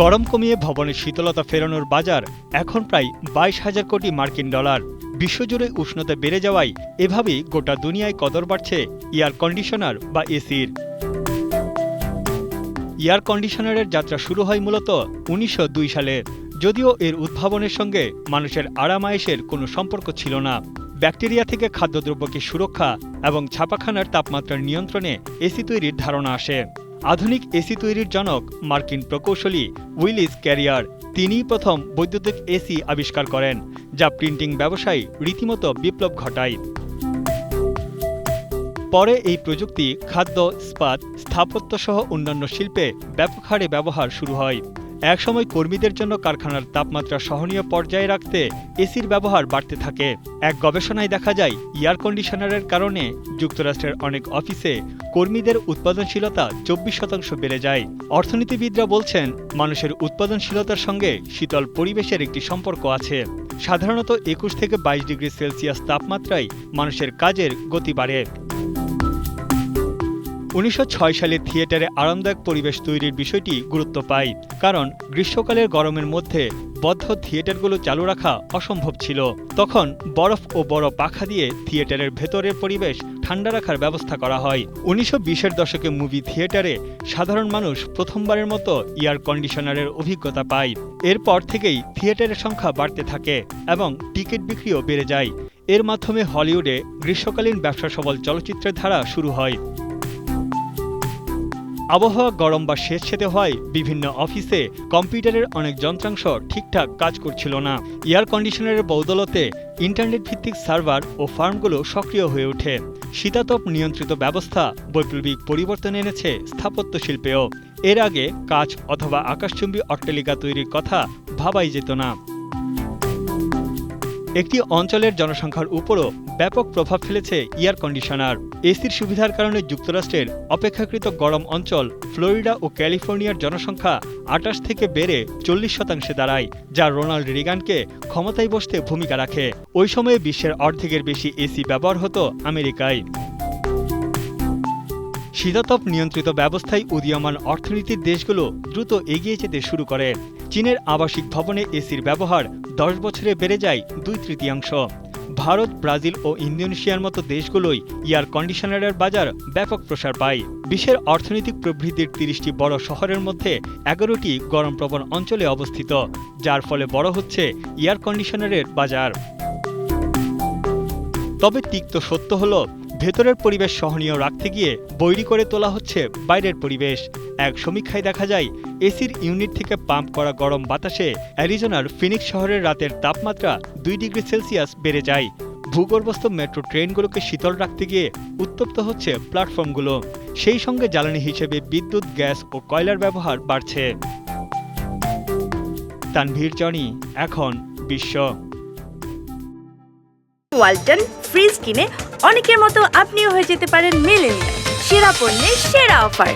গরম কমিয়ে ভবনের শীতলতা ফেরানোর বাজার এখন প্রায় বাইশ হাজার কোটি মার্কিন ডলার। বিশ্বজুড়ে উষ্ণতা বেড়ে যাওয়ায় এভাবেই গোটা দুনিয়ায় কদর বাড়ছে এয়ার কন্ডিশনার বা এসির। এয়ার কন্ডিশনারের যাত্রা শুরু হয় মূলত উনিশশো দুই সালে। যদিও এর উদ্ভাবনের সঙ্গে মানুষের আরামায়েশের কোনো সম্পর্ক ছিল না। ব্যাকটেরিয়া থেকে খাদ্যদ্রব্যকে সুরক্ষা এবং ছাপাখানার তাপমাত্রার নিয়ন্ত্রণে এসি তৈরির ধারণা আসে। আধুনিক এসি তৈরির জনক মার্কিন প্রকৌশলী উইলিস ক্যারিয়ার। তিনিই প্রথম বৈদ্যুতিক এসি আবিষ্কার করেন, যা প্রিন্টিং ব্যবসায় রীতিমতো বিপ্লব ঘটায়। পরে এই প্রযুক্তি খাদ্য স্পাত স্থাপত্য সহ অন্যান্য শিল্পে ব্যাপক হারে ব্যবহার শুরু হয়। একসময় কর্মীদের জন্য কারখানার তাপমাত্রা সহনীয় পর্যায়ে রাখতে এসির ব্যবহার বাড়তে থাকে। এক গবেষণায় দেখা যায়, এয়ার কন্ডিশনারের কারণে যুক্তরাষ্ট্রের অনেক অফিসে কর্মীদের উৎপাদনশীলতা চব্বিশ শতাংশ বেড়ে যায়। অর্থনীতিবিদরা বলছেন, মানুষের উৎপাদনশীলতার সঙ্গে শীতল পরিবেশের একটি সম্পর্ক আছে। সাধারণত একুশ থেকে বাইশ ডিগ্রি সেলসিয়াস তাপমাত্রায় মানুষের কাজের গতি বাড়ে। উনিশশো ছয় সালে থিয়েটারে আরামদায়ক পরিবেশ তৈরির বিষয়টি গুরুত্ব পায়, কারণ গ্রীষ্মকালের গরমের মধ্যে বদ্ধ থিয়েটারগুলো চালু রাখা অসম্ভব ছিল। তখন বরফ ও বড় পাখা দিয়ে থিয়েটারের ভেতরের পরিবেশ ঠান্ডা রাখার ব্যবস্থা করা হয়। উনিশশো বিশের দশকে মুভি থিয়েটারে সাধারণ মানুষ প্রথমবারের মতো এয়ার কন্ডিশনারের অভিজ্ঞতা পায়। এরপর থেকেই থিয়েটারের সংখ্যা বাড়তে থাকে এবং টিকিট বিক্রিও বেড়ে যায়। এর মাধ্যমে হলিউডে গ্রীষ্মকালীন ব্যবসা সবল চলচ্চিত্রের ধারা শুরু হয়। আবহাওয়া গরম বা সেতে হয় বিভিন্ন অফিসে কম্পিউটারের অনেক যন্ত্রাংশ ঠিকঠাক কাজ করছিল না। এয়ার কন্ডিশনারের বদৌলতে ইন্টারনেট ভিত্তিক সার্ভার ও ফার্মগুলো সক্রিয় হয়ে ওঠে। শীতাতপ নিয়ন্ত্রিত ব্যবস্থা বৈপ্লবিক পরিবর্তন এনেছে স্থাপত্য শিল্পেও এর আগে কাচ অথবা আকাশচুম্বী অট্টালিকা তৈরির কথা ভাবাই যেত না। একটি অঞ্চলের জনসংখ্যার উপরও ব্যাপক প্রভাব ফেলেছে এয়ার কন্ডিশনার। এসির সুবিধার কারণে যুক্তরাষ্ট্রের অপেক্ষাকৃত গরম অঞ্চল ফ্লোরিডা ও ক্যালিফোর্নিয়ার জনসংখ্যা আটাশ থেকে বেড়ে চল্লিশ শতাংশে দাঁড়ায়, যা রোনাল্ড রিগানকে ক্ষমতায় বসতে ভূমিকা রাখে। ওই সময়ে বিশ্বের অর্ধেকের বেশি এসি ব্যবহার হতো আমেরিকায়। শীতাতপ নিয়ন্ত্রিত ব্যবস্থায় উদীয়মান অর্থনীতির দেশগুলো দ্রুত এগিয়ে যেতে শুরু করে। চীনের আবাসিক ভবনে এসির ব্যবহার দশ বছরে বেড়ে যায় দুই তৃতীয়াংশ। ভারত, ব্রাজিল ও ইন্দোনেশিয়ার মতো দেশগুলোই এয়ার কন্ডিশনারের বাজার ব্যাপক প্রসার পায়। বিশ্বের অর্থনৈতিক প্রবৃদ্ধির তিরিশটি বড় শহরের মধ্যে এগারোটি গরমপ্রবণ অঞ্চলে অবস্থিত, যার ফলে বড় হচ্ছে এয়ার কন্ডিশনারের বাজার। তবে তিক্ত সত্য হলো ভেতরের পরিবেশ সহনীয় রাখতে গিয়ে বৈরি করে তোলা হচ্ছে বাইরের পরিবেশ। এক সমীক্ষায় দেখা যায়, এসির ইউনিট থেকে পাম্প করা গরম বাতাসে অ্যারিজোনার ফিনিক্স শহরের রাতের তাপমাত্রা দুই ডিগ্রি সেলসিয়াস বেড়ে যায়। ভূগর্ভস্থ মেট্রো ট্রেনগুলোকে শীতল রাখতে গিয়ে উত্তপ্ত হচ্ছে প্ল্যাটফর্মগুলো। সেই সঙ্গে জ্বালানি হিসেবে বিদ্যুৎ, গ্যাস ও কয়লার ব্যবহার বাড়ছে। তানভীর জনি, এখন বিশ্ব। ওয়ালটন ফ্রিজ কিনে অনেকের মতো আপনিও হয়ে যেতে পারেন মিলেনিয়াল। সেরা পণ্যের সেরা অফার।